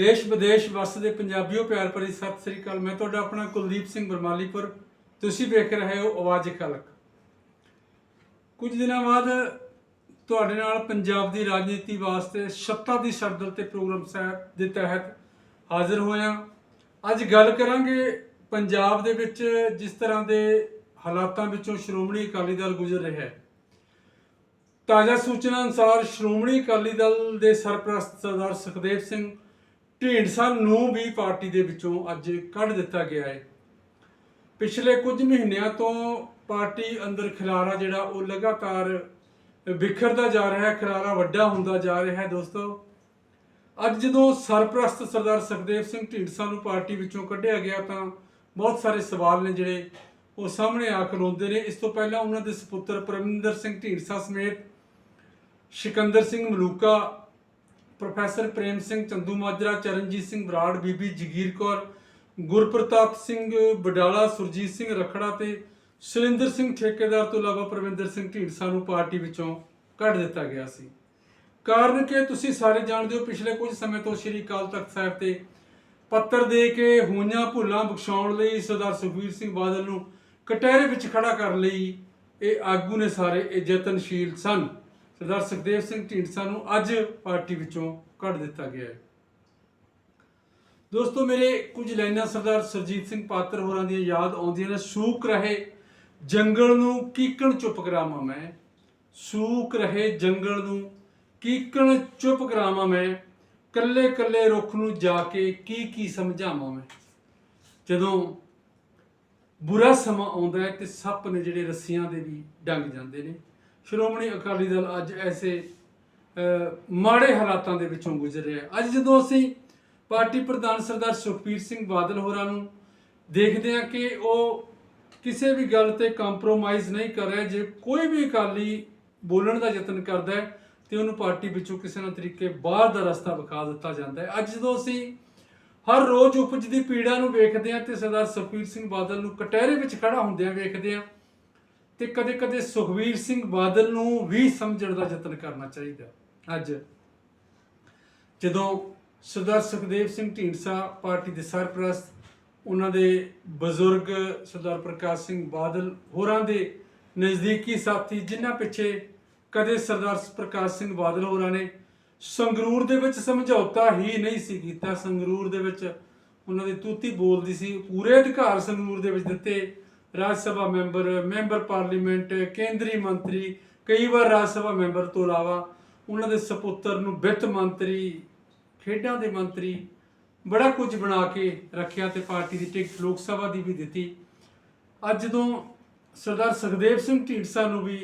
ਦੇਸ਼ ਵਿਦੇਸ਼ ਵਸਦੇ ਪੰਜਾਬੀਓ ਪਿਆਰ ਭਰੀ ਸਤਿ ਸ੍ਰੀ ਅਕਾਲ। ਮੈਂ ਤੁਹਾਡਾ ਆਪਣਾ ਕੁਲਦੀਪ ਸਿੰਘ ਬਰਮਾਲੀਪੁਰ। ਤੁਸੀਂ ਵੇਖ ਰਹੇ ਹੋ ਆਵਾਜ਼ ਖਲਕ। ਕੁਝ ਦਿਨਾਂ ਬਾਅਦ ਤੁਹਾਡੇ ਨਾਲ ਪੰਜਾਬ ਦੀ ਰਾਜਨੀਤੀ ਵਾਸਤੇ ਸੱਤਾ ਦੀ ਸਰਦਲ ਤੇ ਪ੍ਰੋਗਰਾਮ ਸਾਹਿਬ ਦੇ ਤਹਿਤ ਹਾਜ਼ਰ ਹੋਇਆ। ਅੱਜ ਗੱਲ ਕਰਾਂਗੇ ਪੰਜਾਬ ਦੇ ਵਿੱਚ ਜਿਸ ਤਰ੍ਹਾਂ ਦੇ ਹਾਲਾਤਾਂ ਵਿੱਚੋਂ ਸ਼੍ਰੋਮਣੀ ਅਕਾਲੀ ਦਲ ਗੁਜ਼ਰ ਰਿਹਾ ਹੈ। ਤਾਜ਼ਾ ਸੂਚਨਾ ਅਨੁਸਾਰ ਸ਼੍ਰੋਮਣੀ ਅਕਾਲੀ ਦਲ ਦੇ ਸਰਪ੍ਰਸਤ ਸਰਦਾਰ ਸੁਖਦੇਵ ਸਿੰਘ ਢੀਂਡਸਾ ਨੂੰ ਵੀ ਪਾਰਟੀ ਦੇ ਵਿੱਚੋਂ ਅੱਜ ਕੱਢ ਦਿੱਤਾ ਗਿਆ ਹੈ। ਪਿਛਲੇ ਕੁਝ ਮਹੀਨਿਆਂ ਤੋਂ ਪਾਰਟੀ ਅੰਦਰ ਖਿਲਾਰਾ ਜਿਹੜਾ ਉਹ ਲਗਾਤਾਰ ਵਿਖਰਦਾ ਜਾ ਰਿਹਾ ਹੈ, ਖਿਲਾਰਾ ਵੱਡਾ ਹੁੰਦਾ ਜਾ ਰਿਹਾ ਹੈ ਦੋਸਤੋ। ਅੱਜ ਜਦੋਂ ਸਰਪ੍ਰਸਤ ਸਰਦਾਰ ਸੁਖਦੇਵ ਸਿੰਘ ਢੀਂਡਸਾ ਨੂੰ ਪਾਰਟੀ ਵਿੱਚੋਂ ਕੱਢਿਆ ਗਿਆ ਤਾਂ ਬਹੁਤ ਸਾਰੇ ਸਵਾਲ ਨੇ ਜਿਹੜੇ ਉਹ ਸਾਹਮਣੇ ਆ ਖਲੋਂਦੇ ਨੇ। ਇਸ ਤੋਂ ਪਹਿਲਾਂ ਉਹਨਾਂ ਦੇ ਸੁਪੁੱਤਰ ਪਰਮਿੰਦਰ ਸਿੰਘ ਢੀਂਡਸਾ ਸਮੇਤ ਸਿਕੰਦਰ ਸਿੰਘ ਮਲੂਕਾ ਪ੍ਰੋਫੈਸਰ ਪ੍ਰੇਮ ਸਿੰਘ, ਚੰਦੂ ਮਾਜਰਾ, ਚਰਨਜੀਤ ਸਿੰਘ ਬਰਾੜ, ਬੀਬੀ ਜਗੀਰ ਕੌਰ, ਗੁਰਪ੍ਰਤਾਪ ਸਿੰਘ ਬਡਾਲਾ ਸੁਰਜੀਤ ਸਿੰਘ ਰਖੜਾ ਤੇ ਸੁਰਿੰਦਰ ਸਿੰਘ ਠੇਕੇਦਾਰ ਤੋਂ ਇਲਾਵਾ ਪ੍ਰਵਿੰਦਰ ਸਿੰਘ ਢੀਂਡਸਾ ਨੂੰ ਪਾਰਟੀ ਵਿੱਚੋਂ ਕੱਢ ਦਿੱਤਾ ਗਿਆ ਸੀ। ਕਾਰਨ ਕਿ ਤੁਸੀਂ ਸਾਰੇ ਜਾਣਦੇ ਹੋ, ਪਿਛਲੇ ਕੁਝ ਸਮੇਂ ਤੋਂ ਸ੍ਰੀ ਅਕਾਲ ਤਖਤ ਸਾਹਿਬ ਤੇ ਪੱਤਰ ਦੇ ਕੇ ਹੋਈਆਂ ਭੁੱਲਾਂ ਬਖਸ਼ਾਉਣ ਲਈ ਸਰਦਾਰ ਸੁਖਬੀਰ ਸਿੰਘ ਬਾਦਲ ਨੂੰ ਕਟਹਿਰੇ ਵਿੱਚ ਖੜਾ ਕਰਨ ਲਈ ਇਹ ਆਗੂ ਨੇ ਸਾਰੇ ਇਹ ਯਤਨਸ਼ੀਲ ਸਨ। ਸਰਦਾਰ ਸੁਖਦੇਵ ਸਿੰਘ ਢੀਂਡਸਾ ਨੂੰ ਅੱਜ ਪਾਰਟੀ ਵਿੱਚੋਂ ਕੱਢ ਦਿੱਤਾ ਗਿਆ ਹੈ। ਦੋਸਤੋ, ਮੇਰੇ ਕੁਝ ਲਾਈਨਾਂ ਸਰਦਾਰ ਸਰਜੀਤ ਸਿੰਘ ਪਾਤਰ ਹੋਰਾਂ ਦੀਆਂ ਯਾਦ ਆਉਂਦੀਆਂ ਨੇ। ਸੂਕ ਰਹੇ ਜੰਗਲ ਨੂੰ ਕੀਕਣ ਚੁੱਪ ਕਰਾਵਾਂ ਮੈਂ। ਸੂਕ ਰਹੇ ਜੰਗਲ ਨੂੰ ਕੀਕਣ ਚੁੱਪ ਕਰਾਵਾਂ ਮੈਂ। ਕੱਲੇ ਕੱਲੇ ਰੁੱਖ ਨੂੰ ਜਾ ਕੇ ਕੀ ਕੀ ਸਮਝਾਵਾਂ ਮੈਂ। ਜਦੋਂ ਬੁਰਾ ਸਮਾਂ ਆਉਂਦਾ ਹੈ ਤੇ ਸੱਪ ਨੇ ਜਿਹੜੇ ਰੱਸੀਆਂ ਦੇ ਵੀ ਡੰਗ ਜਾਂਦੇ ਨੇ ਸ਼੍ਰੋਮਣੀ ਅਕਾਲੀ ਦਲ ਅੱਜ ਐਸੇ ਮਾੜੇ ਹਾਲਾਤਾਂ ਦੇ ਵਿੱਚੋਂ ਗੁਜ਼ਰ ਰਿਹਾ ਹੈ। ਅੱਜ ਜਦੋਂ ਅਸੀਂ ਪਾਰਟੀ ਪ੍ਰਧਾਨ ਸਰਦਾਰ ਸੁਖਬੀਰ ਸਿੰਘ ਬਾਦਲ ਹੋਰਾਂ ਨੂੰ ਦੇਖਦੇ ਹਾਂ ਕਿ ਉਹ ਕਿਸੇ ਵੀ ਗੱਲ ਤੇ ਕੰਪਰੋਮਾਈਜ਼ ਨਹੀਂ ਕਰ ਰਿਹਾ, ਜੇ ਕੋਈ ਵੀ ਅਕਾਲੀ ਬੋਲਣ ਦਾ ਯਤਨ ਕਰਦਾ ਹੈ, ਤੇ ਉਹਨੂੰ ਪਾਰਟੀ ਵਿੱਚੋਂ ਕਿਸੇ ਨਾ ਤਰੀਕੇ ਬਾਹਰ ਦਾ ਰਸਤਾ ਵਿਖਾ ਦਿੱਤਾ ਜਾਂਦਾ ਹੈ। ਅੱਜ ਜਦੋਂ ਅਸੀਂ ਹਰ ਰੋਜ਼ ਉਪਜਦੀ ਪੀੜਾ ਨੂੰ ਵੇਖਦੇ ਹਾਂ ਤੇ ਸਰਦਾਰ ਸੁਖਬੀਰ ਸਿੰਘ ਬਾਦਲ ਨੂੰ ਕਟਹਿਰੇ ਵਿੱਚ ਖੜਾ ਹੁੰਦਿਆਂ ਵੇਖਦੇ ਹਾਂ ਤੇ ਕਦੇ-ਕਦੇ ਸੁਖਬੀਰ ਸਿੰਘ ਬਾਦਲ ਨੂੰ ਵੀ ਸਮਝਣ ਦਾ ਯਤਨ ਕਰਨਾ ਚਾਹੀਦਾ। ਅੱਜ ਜਦੋਂ ਸਰਦਾਰ ਸੁਖਦੇਵ ਸਿੰਘ ਢੀਂਡਸਾ ਪਾਰਟੀ ਦੇ ਸਰਪ੍ਰਸਤ, ਉਹਨਾਂ ਦੇ ਬਜ਼ੁਰਗ ਸਰਦਾਰ ਪ੍ਰਕਾਸ਼ ਸਿੰਘ ਬਾਦਲ, ਹੋਰਾਂ ਦੇ ਨਜ਼ਦੀਕੀ ਸਾਥੀ, ਜਿਨ੍ਹਾਂ ਪਿੱਛੇ ਕਦੇ ਸਰਦਾਰ ਪ੍ਰਕਾਸ਼ ਸਿੰਘ ਬਾਦਲ ਹੋਰਾਂ ਨੇ ਸੰਗਰੂਰ ਦੇ ਵਿੱਚ ਸਮਝੌਤਾ ਹੀ ਨਹੀਂ ਸੀ ਕੀਤਾ। ਸੰਗਰੂਰ ਦੇ ਵਿੱਚ ਉਹਨਾਂ ਦੀ ਤੂਤੀ ਬੋਲਦੀ ਸੀ, ਪੂਰੇ ਅਧਿਕਾਰ ਸੰਗਰੂਰ ਦੇ ਵਿੱਚ ਦਿੱਤੇ। Rajya Sabha member member parliament, ਕੇਂਦਰੀ ਮੰਤਰੀ, ਕਈ ਵਾਰ ਰਾਜ ਸਭਾ ਮੈਂਬਰ ਤੋਂ ਇਲਾਵਾ ਉਹਨਾਂ ਦੇ ਸੁਪੁੱਤਰ ਨੂੰ ਵਿੱਤ ਮੰਤਰੀ, ਖੇਡਾਂ ਦੇ ਮੰਤਰੀ ਬੜਾ ਕੁਝ ਬਣਾ ਕੇ ਰੱਖਿਆ ਤੇ ਪਾਰਟੀ ਦੀ ਟਿਕਟ ਲੋਕ ਸਭਾ ਦੀ ਵੀ ਦਿੱਤੀ। ਅੱਜ ਜਦੋਂ ਸਰਦਾਰ ਸੁਖਦੇਵ ਸਿੰਘ ਢੀਂਡਸਾ ਨੂੰ ਵੀ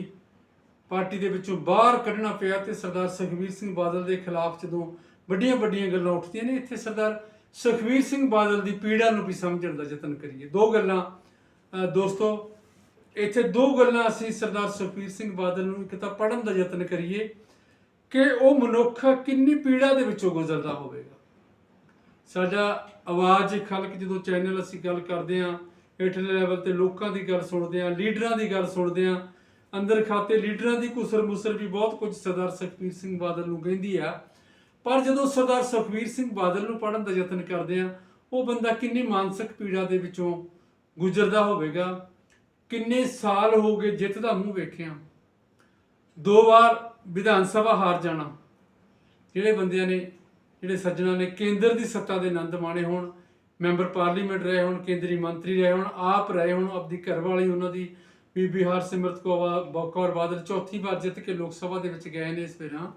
ਪਾਰਟੀ ਦੇ ਵਿੱਚੋਂ ਬਾਹਰ ਕੱਢਣਾ ਪਿਆ ਤੇ ਸਰਦਾਰ ਸੁਖਬੀਰ ਸਿੰਘ ਬਾਦਲ ਦੇ ਖਿਲਾਫ ਜਦੋਂ ਵੱਡੀਆਂ ਵੱਡੀਆਂ ਗੱਲਾਂ ਉੱਠਦੀਆਂ ਨੇ, ਇੱਥੇ ਸਰਦਾਰ ਸੁਖਬੀਰ ਸਿੰਘ ਬਾਦਲ ਦੀ ਪੀੜਾ ਨੂੰ ਵੀ ਸਮਝਣ ਦਾ ਯਤਨ ਕਰੀਏ। ਦੋ ਗੱਲਾਂ ਦੋਸਤੋ, ਇੱਥੇ ਦੋ ਗੱਲਾਂ ਅਸੀਂ ਸਰਦਾਰ ਸੁਖਬੀਰ ਸਿੰਘ ਬਾਦਲ ਨੂੰ ਇੱਕ ਤਾਂ ਪੜਨ ਦਾ ਯਤਨ ਕਰੀਏ ਕਿ ਉਹ ਮਨੁੱਖ ਕਿੰਨੀ ਪੀੜਾ ਦੇ ਵਿੱਚੋਂ ਗੁਜ਼ਰਦਾ ਹੋਵੇਗਾ। ਸਾਡਾ ਆਵਾਜ਼ ਖਲਕ ਜਦੋਂ ਚੈਨਲ ਅਸੀਂ ਗੱਲ ਕਰਦੇ ਆਂ ਹੇਠਲੇ ਲੈਵਲ ਤੇ ਲੋਕਾਂ ਦੀ ਗੱਲ ਸੁਣਦੇ ਆਂ ਲੀਡਰਾਂ ਦੀ ਗੱਲ ਸੁਣਦੇ ਆਂ ਅੰਦਰ ਖਾਤੇ ਲੀਡਰਾਂ ਦੀ ਕੁਸਰ ਮੁਸਰ ਵੀ ਬਹੁਤ ਕੁਝ ਸਰਦਾਰ ਸੁਖਬੀਰ ਸਿੰਘ ਬਾਦਲ ਨੂੰ ਕਹਿੰਦੀ ਆ। ਪਰ ਜਦੋਂ ਸਰਦਾਰ ਸੁਖਬੀਰ ਸਿੰਘ ਬਾਦਲ ਨੂੰ ਪੜਨ ਦਾ ਯਤਨ ਕਰਦੇ ਆਂ ਉਹ ਬੰਦਾ ਕਿੰਨੀ ਮਾਨਸਿਕ ਪੀੜਾ ਦੇ ਵਿੱਚੋਂ ਗੁਜ਼ਰਦਾ ਹੋਵੇਗਾ। ਕਿੰਨੇ ਸਾਲ ਹੋ ਗਏ ਜਿੱਤ ਦਾ ਮੂੰਹ ਵੇਖਿਆ। ਦੋ ਵਾਰ ਵਿਧਾਨ ਸਭਾ ਹਾਰ ਜਾਣਾ। ਜਿਹੜੇ ਬੰਦਿਆਂ ਨੇ, ਜਿਹੜੇ ਸੱਜਣਾ ਨੇ ਕੇਂਦਰ ਦੀ ਸੱਤਾ ਦੇ ਆਨੰਦ ਮਾਣੇ ਹੋਣ, ਮੈਂਬਰ ਪਾਰਲੀਮੈਂਟ ਰਹੇ ਹੋਣ, ਕੇਂਦਰੀ ਮੰਤਰੀ ਰਹੇ ਹੋਣ, ਆਪ ਰਹੇ ਹੋਣ, ਆਪਦੀ ਘਰਵਾਲੀ ਉਹਨਾਂ ਦੀ ਬੀਬੀ ਹਰਸਿਮਰਤ ਕੌਰ ਕੌਰ ਬਾਦਲ ਚੌਥੀ ਵਾਰ ਜਿੱਤ ਕੇ ਲੋਕ ਸਭਾ ਦੇ ਵਿੱਚ ਗਏ ਨੇ ਇਸ ਵੇਰਾਂ।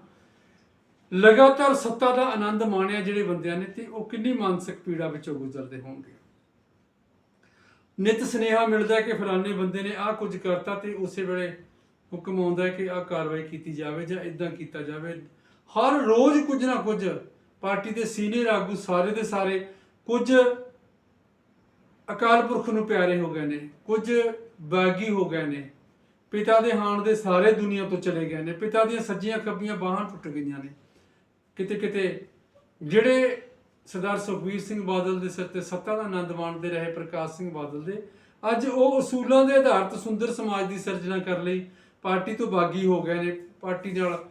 ਲਗਾਤਾਰ ਸੱਤਾ ਦਾ ਆਨੰਦ ਮਾਣਿਆ ਜਿਹੜੇ ਬੰਦਿਆਂ ਨੇ ਤੇ ਉਹ ਕਿੰਨੀ ਮਾਨਸਿਕ ਪੀੜਾ ਵਿੱਚੋਂ ਗੁਜ਼ਰਦੇ ਹੋਣਗੇ। ਨਿਤ ਸੁਨੇਹਾ ਮਿਲਦਾ ਕਿ ਫਲਾਣੇ ਬੰਦੇ ਨੇ ਆਹ ਕੁਝ ਕਰਤਾ ਤੇ ਉਸੇ ਵੇਲੇ ਹੁਕਮ ਆਉਂਦਾ ਕਿ ਆਹ ਕਾਰਵਾਈ ਕੀਤੀ ਜਾਵੇ ਜਾਂ ਇਦਾਂ ਕੀਤਾ ਜਾਵੇ। ਹਰ ਰੋਜ਼ ਕੁਝ ਨਾ ਕੁਝ ਪਾਰਟੀ ਦੇ ਸੀਨੀਅਰ ਆਗੂ ਸਾਰੇ ਦੇ ਸਾਰੇ ਕੁਝ ਅਕਾਲ ਪੁਰਖ ਨੂੰ ਪਿਆਰੇ ਹੋ ਗਏ ਨੇ, ਕੁਝ ਬਾਗੀ ਹੋ ਗਏ ਨੇ। ਪਿਤਾ ਦੇ ਹਾਣ ਦੇ ਸਾਰੇ ਦੁਨੀਆ ਤੋਂ ਚਲੇ ਗਏ ਨੇ। ਪਿਤਾ ਦੀਆਂ ਸੱਜੀਆਂ ਖੱਬੀਆਂ ਬਾਹਾਂ ਟੁੱਟ ਗਈਆਂ ਨੇ। ਕਿਤੇ ਕਿਤੇ ਜਿਹੜੇ ਸਰਦਾਰ ਸੁਖਬੀਰ ਸਿੰਘ ਬਾਦਲ ਦੇ ਸਿਰ ਤੇ ਸੱਤਾ ਦਾ ਆਨੰਦ ਮਾਣਦੇ ਰਹੇ ਪ੍ਰਕਾਸ਼ ਸਿੰਘ ਬਾਦਲ ਦੇ। ਅੱਜ ਉਹ ਅਸੂਲਾਂ ਦੇ ਆਧਾਰ ਤੇ ਸੁੰਦਰ ਸਮਾਜ ਦੀ ਸਿਰਜਣਾ ਕਰ ਲਈ ਪਾਰਟੀ ਤੋਂ ਬਾਗੀ ਹੋ ਗਏ ਨੇ। ਪਾਰਟੀ ਨਾਲ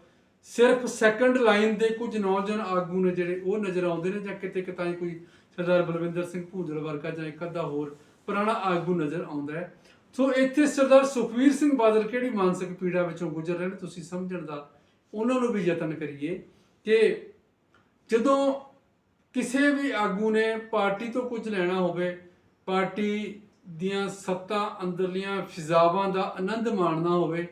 ਸਿਰਫ ਸੈਕੰਡ ਲਾਈਨ ਦੇ ਕੁਝ ਨੌਜਵਾਨ ਆਗੂ ਨੇ ਜਿਹੜੇ ਉਹ ਨਜ਼ਰ ਆਉਂਦੇ ਨੇ ਜਾਂ ਕਿਤੇ ਕਿਤਾਈ ਕੋਈ ਸਰਦਾਰ ਬਲਵਿੰਦਰ ਸਿੰਘ ਭੂੰਦੜ ਵਰਗਾ ਜਾਂ ਇੱਕ ਅੱਧਾ ਹੋਰ ਪੁਰਾਣਾ ਆਗੂ ਨਜ਼ਰ ਆਉਂਦਾ ਹੈ। ਸੋ ਇੱਥੇ ਸਰਦਾਰ ਸੁਖਵੀਰ ਸਿੰਘ ਬਾਦਲ ਕਿਹੜੀ ਮਾਨਸਿਕ ਪੀੜਾ ਵਿੱਚੋਂ ਗੁਜ਼ਰ ਰਹੇ ਨੇ? ਤੁਸੀਂ ਸਮਝਣ ਦਾ ਉਹਨਾਂ ਨੂੰ ਵੀ ਯਤਨ ਕਰੀਏ ਕਿ ਜਦੋਂ ਕਿਸੇ ਵੀ ਆਗੂ ਨੇ ਪਾਰਟੀ ਤੋਂ ਕੁਝ ਲੈਣਾ ਹੋਵੇ, ਪਾਰਟੀ ਦੀਆਂ ਸੱਤਾ, ਅੰਦਰਲੀਆਂ ਫਿਜ਼ਾਵਾਂ ਦਾ ਆਨੰਦ ਮਾਣਨਾ ਹੋਵੇ,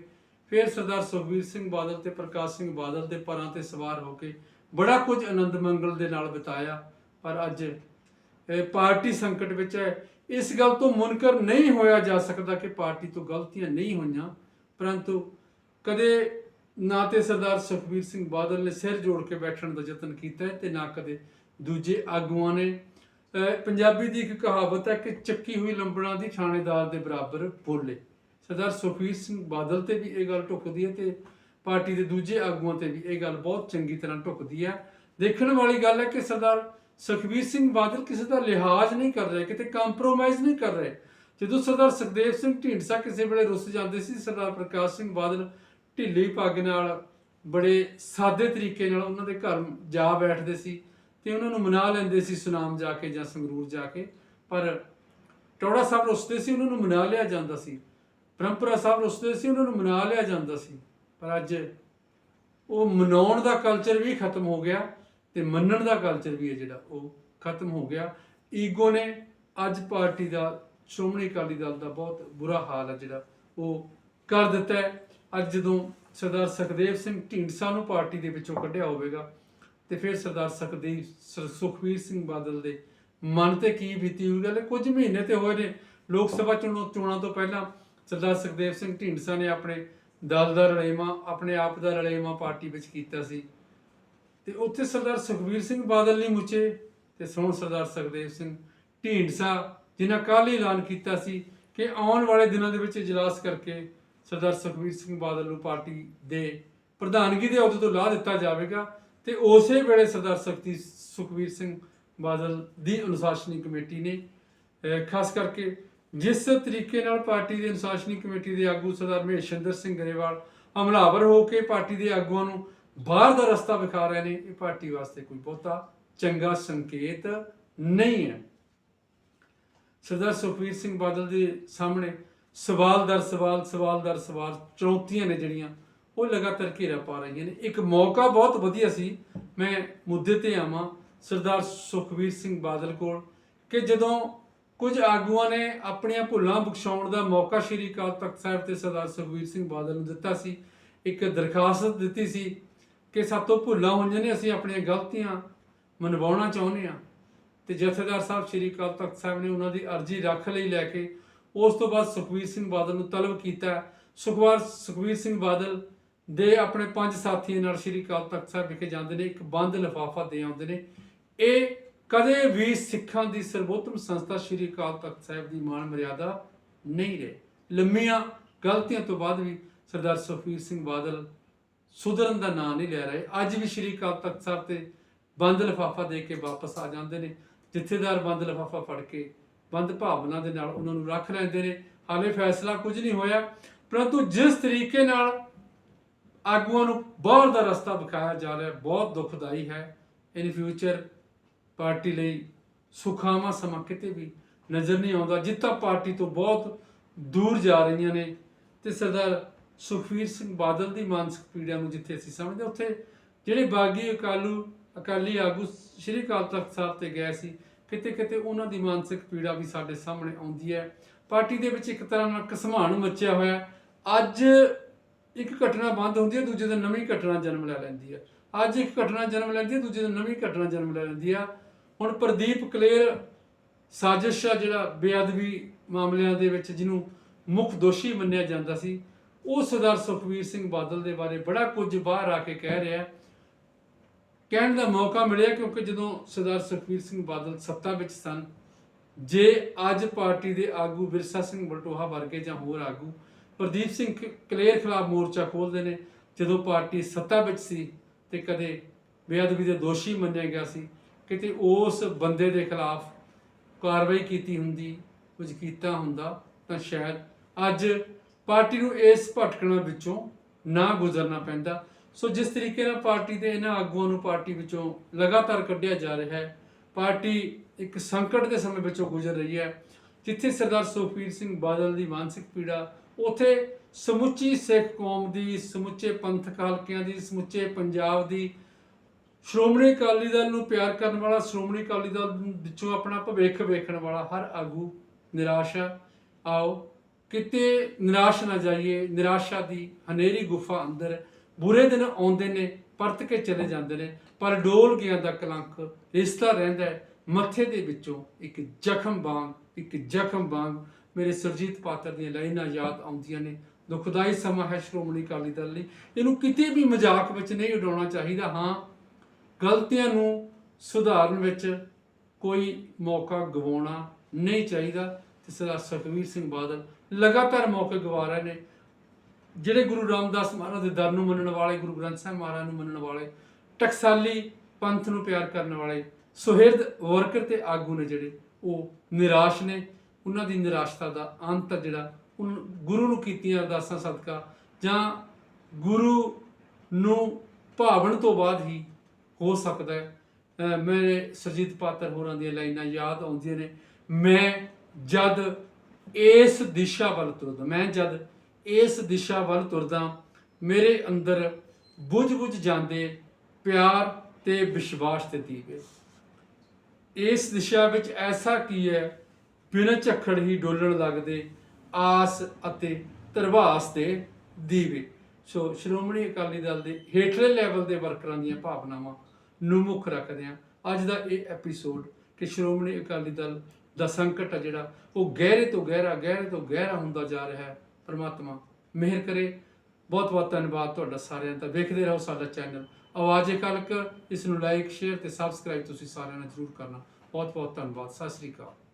ਫਿਰ ਸਰਦਾਰ ਸੁਖਬੀਰ ਸਿੰਘ ਬਾਦਲ ਤੇ ਪ੍ਰਕਾਸ਼ ਸਿੰਘ ਬਾਦਲ ਦੇ ਪਰਾਂ ਤੇ ਸਵਾਰ ਹੋ ਕੇ ਬੜਾ ਕੁਝ ਆਨੰਦ ਮੰਗਲ ਦੇ ਨਾਲ ਬਿਤਾਇਆ। ਪਰ ਅੱਜ ਪਾਰਟੀ ਸੰਕਟ ਵਿੱਚ ਹੈ। ਇਸ ਗੱਲ ਤੋਂ ਮੁਨਕਰ ਨਹੀਂ ਹੋਇਆ ਜਾ ਸਕਦਾ ਕਿ ਪਾਰਟੀ ਤੋਂ ਗਲਤੀਆਂ ਨਹੀਂ ਹੋਈਆਂ। ਪਰੰਤੂ ਕਦੇ ਨਾ ਤੇ ਸਰਦਾਰ ਸੁਖਬੀਰ ਸਿੰਘ ਬਾਦਲ ਨੇ ਸਿਰ ਜੋੜ ਕੇ ਬੈਠਣ ਦਾ ਯਤਨ ਕੀਤਾ ਹੈ ਤੇ ਨਾ ਕਦੇ ਦੂਜੇ ਆਗੂਆਂ ਨੇ ਪੰਜਾਬੀ ਦੀ ਇੱਕ ਕਹਾਵਤ ਹੈ ਕਿ ਚੱਕੀ ਹੋਈ ਲੰਬੜਾਂ ਦੀ ਥਾਣੇਦਾਰ ਦੇ ਬਰਾਬਰ ਬੋਲੇ। ਸਰਦਾਰ ਸੁਖਬੀਰ ਸਿੰਘ ਬਾਦਲ ਤੇ ਵੀ ਇਹ ਗੱਲ ਢੁੱਕਦੀ ਹੈ ਤੇ ਪਾਰਟੀ ਦੇ ਦੂਜੇ ਆਗੂਆਂ ਤੇ ਵੀ ਇਹ ਗੱਲ ਬਹੁਤ ਚੰਗੀ ਤਰ੍ਹਾਂ ਢੁੱਕਦੀ ਹੈ। ਦੇਖਣ ਵਾਲੀ ਗੱਲ ਹੈ ਕਿ ਸਰਦਾਰ ਸੁਖਬੀਰ ਸਿੰਘ ਬਾਦਲ ਕਿਸੇ ਦਾ ਲਿਹਾਜ਼ ਨਹੀਂ ਕਰ ਰਿਹਾ, ਕਿਤੇ ਕੰਪਰੋਮਾਈਜ਼ ਨਹੀਂ ਕਰ ਰਹੇ। ਜਦੋਂ ਸਰਦਾਰ ਸੁਖਦੇਵ ਸਿੰਘ ਢੀਂਡਸਾ ਕਿਸੇ ਵੇਲੇ ਰੁੱਸ ਜਾਂਦੇ ਸੀ, ਸਰਦਾਰ ਪ੍ਰਕਾਸ਼ ਸਿੰਘ ਬਾਦਲ ਢਿੱਲੀ ਪੱਗ ਨਾਲ ਬੜੇ ਸਾਦੇ ਤਰੀਕੇ ਨਾਲ ਉਹਨਾਂ ਦੇ ਘਰ ਜਾ ਬੈਠਦੇ ਸੀ। ਤੇ ਉਹਨਾਂ ਨੂੰ ਮਨਾ ਲੈਂਦੇ ਸੀ ਸੁਨਾਮ ਜਾ ਕੇ ਜਾਂ ਸੰਗਰੂਰ ਜਾ ਕੇ, ਪਰ ਟੌੜਾ ਸਾਹਿਬ ਰੁੱਸਦੇ ਸੀ, ਉਹਨਾਂ ਨੂੰ ਮਨਾ ਲਿਆ ਜਾਂਦਾ ਸੀ। ਪਰੰਪਰਾ ਸਾਹਿਬ ਰੁੱਸਦੇ ਸੀ, ਉਹਨਾਂ ਨੂੰ ਮਨਾ ਲਿਆ ਜਾਂਦਾ ਸੀ। ਪਰ ਅੱਜ ਉਹ ਮਨਾਉਣ ਦਾ ਕਲਚਰ ਵੀ ਖਤਮ ਹੋ ਗਿਆ ਤੇ ਮੰਨਣ ਦਾ ਕਲਚਰ ਵੀ ਹੈ ਜਿਹੜਾ, ਉਹ ਖਤਮ ਹੋ ਗਿਆ। ਈਗੋ ਨੇ ਅੱਜ ਪਾਰਟੀ ਦਾ, ਸ਼੍ਰੋਮਣੀ ਅਕਾਲੀ ਦਲ ਦਾ ਬਹੁਤ ਬੁਰਾ ਹਾਲ ਹੈ ਜਿਹੜਾ, ਉਹ ਕਰ ਦਿੱਤਾ ਹੈ। ਅੱਜ ਜਦੋਂ ਸਰਦਾਰ ਸੁਖਦੇਵ ਸਿੰਘ ਢੀਂਡਸਾ ਨੂੰ ਪਾਰਟੀ ਦੇ ਵਿੱਚੋਂ ਕੱਢਿਆ ਹੋਵੇਗਾ ਤੇ ਫਿਰ ਸਰਦਾਰ ਸੁਖਦੇਵ ਸਰ- ਸੁਖਬੀਰ ਸਿੰਘ ਬਾਦਲ ਦੇ ਮਨ ਤੇ ਕੀ ਬੀਤੀ ਹੋਈ ਗੱਲ ਕੁਝ ਮਹੀਨੇ ਤੇ ਹੋਏ ਨੇ। ਲੋਕ ਸਭਾ ਚੋਣਾਂ ਚੋਣਾਂ ਤੋਂ ਪਹਿਲਾਂ ਸਰਦਾਰ ਸੁਖਦੇਵ ਸਿੰਘ ਢੀਂਡਸਾ ਨੇ ਆਪਣੇ ਦਲ ਦਾ ਰਲੇਮਾ ਆਪਣੇ ਆਪ ਦਾ ਰਲੇਮਾ ਪਾਰਟੀ ਵਿੱਚ ਕੀਤਾ ਸੀ। ਤੇ ਉੱਥੇ ਸਰਦਾਰ ਸੁਖਬੀਰ ਸਿੰਘ ਬਾਦਲ ਨਹੀਂ ਮੁੱਚੇ ਤੇ ਸੋਹਣ ਸਰਦਾਰ ਸੁਖਦੇਵ ਸਿੰਘ ਢੀਂਡਸਾ, ਜਿਨ੍ਹਾਂ ਕੱਲ੍ਹ ਐਲਾਨ ਕੀਤਾ ਸੀ ਕਿ ਆਉਣ ਵਾਲੇ ਦਿਨਾਂ ਦੇ ਵਿੱਚ ਇਜਲਾਸ ਕਰਕੇ ਸਰਦਾਰ ਸੁਖਬੀਰ ਸਿੰਘ ਬਾਦਲ ਨੂੰ ਪਾਰਟੀ ਦੇ ਪ੍ਰਧਾਨਗੀ ਦੇ ਅਹੁਦੇ ਤੋਂ ਲਾਹ ਦਿੱਤਾ ਜਾਵੇਗਾ। ਤੇ ਉਸੇ ਵੇਲੇ ਸਰਦਾਰ ਸਖਤੀ ਸੁਖਬੀਰ ਸਿੰਘ ਬਾਦਲ ਦੀ ਅਨੁਸ਼ਾਸਨੀ ਕਮੇਟੀ ਨੇ ਖਾਸ ਕਰਕੇ ਜਿਸ ਤਰੀਕੇ ਨਾਲ ਪਾਰਟੀ ਦੀ ਅਨੁਸ਼ਾਸਨੀ ਕਮੇਟੀ ਦੇ ਆਗੂ ਸਰਦਾਰ ਮਹੇਸ਼ਿੰਦਰ ਸਿੰਘ ਗਰੇਵਾਲ ਹਮਲਾਵਰ ਹੋ ਕੇ ਪਾਰਟੀ ਦੇ ਆਗੂਆਂ ਨੂੰ ਬਾਹਰ ਦਾ ਰਸਤਾ ਵਿਖਾ ਰਹੇ ਨੇ, ਇਹ ਪਾਰਟੀ ਵਾਸਤੇ ਕੋਈ ਬਹੁਤਾ ਚੰਗਾ ਸੰਕੇਤ ਨਹੀਂ ਹੈ। ਸਰਦਾਰ ਸੁਖਬੀਰ ਸਿੰਘ ਬਾਦਲ ਦੇ ਸਾਹਮਣੇ ਸਵਾਲ ਦਰ ਸਵਾਲ ਸਵਾਲ ਦਰ ਸਵਾਲ ਚੁਣੌਤੀਆਂ ਨੇ ਜਿਹੜੀਆਂ ਉਹ ਲਗਾਤਾਰ ਘੇਰਾ ਪਾ ਰਹੀਆਂ ਨੇ। ਇੱਕ ਮੌਕਾ ਬਹੁਤ ਵਧੀਆ ਸੀ। ਮੈਂ ਮੁੱਦੇ ਤੇ ਆਵਾਂ। ਸਰਦਾਰ ਸੁਖਬੀਰ ਸਿੰਘ ਬਾਦਲ ਕੋਲ ਕਿ ਜਦੋਂ ਕੁਝ ਆਗੂਆਂ ਨੇ ਆਪਣੀਆਂ ਭੁੱਲਾਂ ਬਖਸ਼ਾਉਣ ਦਾ ਮੌਕਾ ਸ਼੍ਰੀ ਅਕਾਲ ਤਖਤ ਸਾਹਿਬ ਤੇ ਸਰਦਾਰ ਸੁਖਬੀਰ ਸਿੰਘ ਬਾਦਲ ਨੂੰ ਦਿੱਤਾ ਸੀ, ਇੱਕ ਦਰਖਾਸਤ ਦਿੱਤੀ ਸੀ ਕਿ ਸਾਤੋਂ ਭੁੱਲਾਂ ਹੋਈਆਂ ਨੇ, ਅਸੀਂ ਆਪਣੀਆਂ ਗਲਤੀਆਂ ਮਨਵਾਉਣਾ ਚਾਹੁੰਦੇ ਹਾਂ। ਤੇ ਜਥੇਦਾਰ ਸਾਹਿਬ ਸ਼੍ਰੀ ਅਕਾਲ ਤਖਤ ਸਾਹਿਬ ਨੇ ਉਹਨਾਂ ਦੀ ਅਰਜ਼ੀ ਰੱਖ ਲਈ ਲੈ ਕੇ ਉਸ ਤੋਂ ਬਾਅਦ ਸੁਖਬੀਰ ਸਿੰਘ ਬਾਦਲ ਨੂੰ ਤਲਬ ਕੀਤਾ। ਸੁਖਵਾਰ ਸੁਖਬੀਰ ਸਿੰਘ ਬਾਦਲ ਦੇ ਆਪਣੇ ਪੰਜ ਸਾਥੀਆਂ ਨਾਲ ਸ਼੍ਰੀ ਅਕਾਲ ਤਖਤ ਸਾਹਿਬ ਵਿਖੇ ਜਾਂਦੇ ਨੇ, ਇੱਕ ਬੰਦ ਲਿਫਾਫਾ ਦੇ ਆਉਂਦੇ ਨੇ। ਇਹ ਕਦੇ ਵੀ ਸਿੱਖਾਂ ਦੀ ਸਰਵੋਤਮ ਸੰਸਥਾ ਸ਼੍ਰੀ ਅਕਾਲ ਤਖਤ ਸਾਹਿਬ ਦੀ ਮਾਣ ਮਰਿਆਦਾ ਨਹੀਂ ਰਹੇ। ਲੰਮੀਆਂ ਗਲਤੀਆਂ ਤੋਂ ਬਾਅਦ ਵੀ ਸਰਦਾਰ ਸੁਖਬੀਰ ਸਿੰਘ ਬਾਦਲ ਸੁਧਰਨ ਦਾ ਨਾਂ ਨਹੀਂ ਲੈ ਰਹੇ। ਅੱਜ ਵੀ ਸ਼੍ਰੀ ਅਕਾਲ ਤਖਤ ਸਾਹਿਬ ਤੇ ਬੰਦ ਲਿਫਾਫਾ ਦੇ ਕੇ ਵਾਪਸ ਆ ਜਾਂਦੇ ਨੇ। ਜਥੇਦਾਰ ਬੰਦ ਲਿਫਾਫਾ ਫੜ ਕੇ ਬੰਦ ਭਾਵਨਾ ਦੇ ਨਾਲ ਉਹਨਾਂ ਨੂੰ ਰੱਖ ਲੈਂਦੇ ਨੇ। ਹਾਲੇ ਫੈਸਲਾ ਕੁਝ ਨਹੀਂ ਹੋਇਆ, ਪਰੰਤੂ ਜਿਸ ਤਰੀਕੇ ਨਾਲ ਆਗੂਆਂ ਨੂੰ ਬਾਹਰ ਦਾ ਰਸਤਾ ਵਿਖਾਇਆ ਜਾ ਰਿਹਾ, ਬਹੁਤ ਦੁਖਦਾਈ ਹੈ। ਇਨ ਫਿਊਚਰ ਪਾਰਟੀ ਲਈ ਸੁਖਾਵਾਂ ਸਮਾਂ ਕਿਤੇ ਵੀ ਨਜ਼ਰ ਨਹੀਂ ਆਉਂਦਾ। ਜਿੱਤਾ ਪਾਰਟੀ ਤੋਂ ਬਹੁਤ ਦੂਰ ਜਾ ਰਹੀਆਂ ਨੇ ਤੇ ਸਰਦਾਰ ਸੁਖਵੀਰ ਸਿੰਘ ਬਾਦਲ ਦੀ ਮਾਨਸਿਕ ਪੀੜਾ ਨੂੰ ਜਿੱਥੇ ਅਸੀਂ ਸਮਝਦੇ ਉੱਥੇ ਜਿਹੜੇ ਬਾਗੀ ਅਕਾਲੂ, ਅਕਾਲੀ ਆਗੂ ਸ਼੍ਰੀ ਅਕਾਲ ਤਖਤ ਸਾਹਿਬ ਤੇ ਗਏ ਸੀ ਕਿਤੇ ਕਿਤੇ ਉਹਨਾਂ ਦੀ ਮਾਨਸਿਕ ਪੀੜਾ ਵੀ ਸਾਡੇ ਸਾਹਮਣੇ ਆਉਂਦੀ ਹੈ। ਪਾਰਟੀ ਦੇ ਵਿੱਚ ਇੱਕ ਤਰ੍ਹਾਂ ਨਾਲ ਘਸਮਾਨ ਮੱਚਿਆ ਹੋਇਆ। ਅੱਜ ਇੱਕ ਘਟਨਾ ਬੰਦ ਹੁੰਦੀ ਹੈ, ਦੂਜੇ ਦਿਨ ਨਵੀਂ ਘਟਨਾ ਜਨਮ ਲੈ ਲੈਂਦੀ ਹੈ। ਅੱਜ ਇੱਕ ਘਟਨਾ ਜਨਮ ਲੈਂਦੀ ਹੈ, ਦੂਜੇ ਦਿਨ ਨਵੀਂ ਘਟਨਾ ਜਨਮ ਲੈ ਲੈਂਦੀ ਆ ਹੁਣ ਪ੍ਰਦੀਪ ਕਲੇਰ ਸਾਜ਼ਿਸ਼ ਆ, ਜਿਹੜਾ ਬੇਅਦਬੀ ਮਾਮਲਿਆਂ ਦੇ ਵਿੱਚ ਜਿਹਨੂੰ ਮੁੱਖ ਦੋਸ਼ੀ ਮੰਨਿਆ ਜਾਂਦਾ ਸੀ, ਉਹ ਸਰਦਾਰ ਸੁਖਵੀਰ ਸਿੰਘ ਬਾਦਲ ਦੇ ਬਾਰੇ ਬੜਾ ਕੁਝ ਬਾਹਰ ਆ ਕੇ ਕਹਿ ਰਿਹਾ ਕਹਿਣ ਦਾ ਮੌਕਾ ਮਿਲਿਆ ਕਿਉਂਕਿ ਜਦੋਂ ਸਰਦਾਰ ਸੁਖਵੀਰ ਸਿੰਘ ਬਾਦਲ ਸੱਤਾ ਵਿੱਚ ਸਨ, ਜੇ ਅੱਜ ਪਾਰਟੀ ਦੇ ਆਗੂ ਵਿਰਸਾ ਸਿੰਘ ਬਲਟੋਹਾ ਵਰਗੇ ਜਾਂ ਹੋਰ ਆਗੂ ਪ੍ਰਦੀਪ ਸਿੰਘ ਕਲੇਰ ਖਿਲਾਫ ਮੋਰਚਾ ਖੋਲ੍ਹਦੇ ਨੇ। ਜਦੋਂ ਪਾਰਟੀ ਸੱਤਾ ਵਿੱਚ ਸੀ ਤੇ ਕਦੇ ਬੇਅਦਬੀ ਦੇ ਦੋਸ਼ੀ ਮੰਨਿਆ ਗਿਆ ਸੀ, ਕਿਤੇ ਉਸ ਬੰਦੇ ਦੇ ਖਿਲਾਫ ਕਾਰਵਾਈ ਕੀਤੀ ਹੁੰਦੀ, ਕੁਝ ਕੀਤਾ ਹੁੰਦਾ, ਤਾਂ ਸ਼ਾਇਦ ਅੱਜ ਪਾਰਟੀ ਨੂੰ ਇਸ ਭਟਕਣਾ ਵਿੱਚੋਂ ਨਾ ਗੁਜ਼ਰਨਾ ਪੈਂਦਾ। ਸੋ ਜਿਸ ਤਰੀਕੇ ਨਾਲ ਪਾਰਟੀ ਦੇ ਇਹਨਾਂ ਆਗੂਆਂ ਨੂੰ ਪਾਰਟੀ ਵਿੱਚੋਂ ਲਗਾਤਾਰ ਕੱਢਿਆ ਜਾ ਰਿਹਾ ਹੈ, ਪਾਰਟੀ ਇੱਕ ਸੰਕਟ ਦੇ ਸਮੇਂ ਵਿੱਚੋਂ ਗੁਜ਼ਰ ਰਹੀ ਹੈ, ਜਿੱਥੇ ਸਰਦਾਰ ਸੁਖਬੀਰ ਸਿੰਘ ਬਾਦਲ ਦੀ ਮਾਨਸਿਕ ਪੀੜਾ ਉਥੇ ਸਮੁੱਚੀ ਸਿੱਖ ਕੌਮ ਦੀ, ਸਮੁੱਚੇ ਪੰਥਕ ਹਲਕਿਆਂ ਦੀ, ਸਮੁੱਚੇ ਪੰਜਾਬ ਦੀ, ਸ਼੍ਰੋਮਣੀ ਅਕਾਲੀ ਦਲ ਨੂੰ ਪਿਆਰ ਕਰਨ ਵਾਲਾ, ਸ਼੍ਰੋਮਣੀ ਅਕਾਲੀ ਦਲ ਵਿੱਚੋਂ ਆਪਣਾ ਭਵਿੱਖ ਵੇਖਣ ਵਾਲਾ ਹਰ ਆਗੂ ਨਿਰਾਸ਼ਾ ਆਓ, ਕਿਤੇ ਨਿਰਾਸ਼ ਨਾ ਜਾਈਏ, ਨਿਰਾਸ਼ਾ ਦੀ ਹਨੇਰੀ ਗੁਫਾ ਅੰਦਰ। ਬੁਰੇ ਦਿਨ ਆਉਂਦੇ ਨੇ, ਪਰਤ ਕੇ ਚਲੇ ਜਾਂਦੇ ਨੇ, ਪਰ ਡੋਲ ਗਿਆ ਦਾ ਕਲੰਕ ਰਿਸ਼ਤਾ ਰਹਿੰਦਾ ਹੈ, ਮੱਥੇ ਦੇ ਵਿੱਚੋਂ ਇੱਕ ਜ਼ਖਮ ਵਾਂਗ, ਇੱਕ ਜ਼ਖਮ ਵਾਂਗ ਮੇਰੇ ਸਰਜੀਤ ਪਾਤਰ ਦੀਆਂ ਲਾਈਨਾਂ ਯਾਦ ਆਉਂਦੀਆਂ ਨੇ। ਦੁਖਦਾਈ ਸਮਾਂ ਹੈ ਸ਼੍ਰੋਮਣੀ ਅਕਾਲੀ ਦਲ ਲਈ। ਇਹਨੂੰ ਕਿਤੇ ਵੀ ਮਜ਼ਾਕ ਵਿੱਚ ਨਹੀਂ ਉਡਾਉਣਾ ਚਾਹੀਦਾ, ਹਾਂ। ਗਲਤੀਆਂ ਨੂੰ ਸੁਧਾਰਨ ਵਿੱਚ ਕੋਈ ਮੌਕਾ ਗਵਾਉਣਾ ਨਹੀਂ ਚਾਹੀਦਾ। ਤੇ ਸਰਦਾਰ ਸੁਖਬੀਰ ਸਿੰਘ ਬਾਦਲ ਲਗਾਤਾਰ ਮੌਕੇ ਗਵਾ ਰਹੇ ਨੇ। ਜਿਹੜੇ ਗੁਰੂ ਰਾਮਦਾਸ ਮਹਾਰਾਜ ਦੇ ਦਰ ਨੂੰ ਮੰਨਣ ਵਾਲੇ, ਗੁਰੂ ਗ੍ਰੰਥ ਸਾਹਿਬ ਮਹਾਰਾਜ ਨੂੰ ਮੰਨਣ ਵਾਲੇ, ਟਕਸਾਲੀ ਪੰਥ ਨੂੰ ਪਿਆਰ ਕਰਨ ਵਾਲੇ, ਸੁਹਿਰਦ ਵਰਕਰ ਤੇ ਆਗੂ ਨੇ ਜਿਹੜੇ, ਉਹ ਨਿਰਾਸ਼ ਨੇ। ਉਹਨਾਂ ਦੀ ਨਿਰਾਸ਼ਤਾ ਦਾ ਅੰਤ ਜਿਹੜਾ ਉਨ ਗੁਰੂ ਨੂੰ ਕੀਤੀਆਂ ਅਰਦਾਸਾਂ ਸਦਕਾ, ਜਾਂ ਗੁਰੂ ਨੂੰ ਭਾਵਨ ਤੋਂ ਬਾਅਦ ਹੀ ਹੋ ਸਕਦਾ ਹੈ। ਅਹ ਮੇਰੇ ਸਰਜੀਤ ਪਾਤਰ ਹੋਰਾਂ ਦੀਆਂ ਲਾਈਨਾਂ ਯਾਦ ਆਉਂਦੀਆਂ ਨੇ। ਮੈਂ ਜਦ ਇਸ ਦਿਸ਼ਾ ਵੱਲ ਤੁਰਦਾ, ਮੈਂ ਜਦ ਇਸ ਦਿਸ਼ਾ ਵੱਲ ਤੁਰਦਾ, ਮੇਰੇ ਅੰਦਰ ਬੁਝ-ਬੁਝ ਜਾਂਦੇ ਪਿਆਰ ਤੇ ਵਿਸ਼ਵਾਸ ਤੇ ਦੀਵੇ। ਇਸ ਦਿਸ਼ਾ ਵਿੱਚ ਐਸਾ ਕੀ ਹੈ ਬਿਨਾਂ ਝੱਖੜ ਹੀ ਡੋਲਣ ਲੱਗਦੇ, ਆਸ ਅਤੇ ਧਰਵਾਸ ਦੇ ਦੀਵੇ। ਸੋ ਸ਼੍ਰੋਮਣੀ ਅਕਾਲੀ ਦਲ ਦੇ ਹੇਠਲੇ ਲੈਵਲ ਦੇ ਵਰਕਰਾਂ ਦੀਆਂ ਭਾਵਨਾਵਾਂ ਨੂੰ ਮੁੱਖ ਰੱਖਦੇ ਆ। ਅੱਜ ਦਾ ਇਹ ਐਪੀਸੋਡ ਕਿ ਸ਼੍ਰੋਮਣੀ ਅਕਾਲੀ ਦਲ ਦਾ ਸੰਕਟ ਆ ਜਿਹੜਾ, ਉਹ ਗਹਿਰੇ ਤੋਂ ਗਹਿਰਾ, ਗਹਿਰੇ ਤੋਂ ਗਹਿਰਾ ਹੁੰਦਾ ਜਾ ਰਿਹਾ ਹੈ। ਪਰਮਾਤਮਾ ਮਿਹਰ ਕਰੇ। ਬਹੁਤ ਬਹੁਤ ਧੰਨਵਾਦ ਤੁਹਾਡਾ ਸਾਰਿਆਂ ਦਾ। ਵੇਖਦੇ ਰਹੋ ਸਾਡਾ ਚੈਨਲ ਆਵਾਜ਼ੇ ਕਲਕ। ਇਸ ਨੂੰ ਲਾਈਕ ਸ਼ੇਅਰ ਤੇ ਸਬਸਕ੍ਰਾਈਬ ਤੁਸੀਂ ਸਾਰਿਆਂ ਨੇ ਜ਼ਰੂਰ ਕਰਨਾ। ਬਹੁਤ ਬਹੁਤ ਧੰਨਵਾਦ। ਸਤਿ ਸ੍ਰੀ ਅਕਾਲ।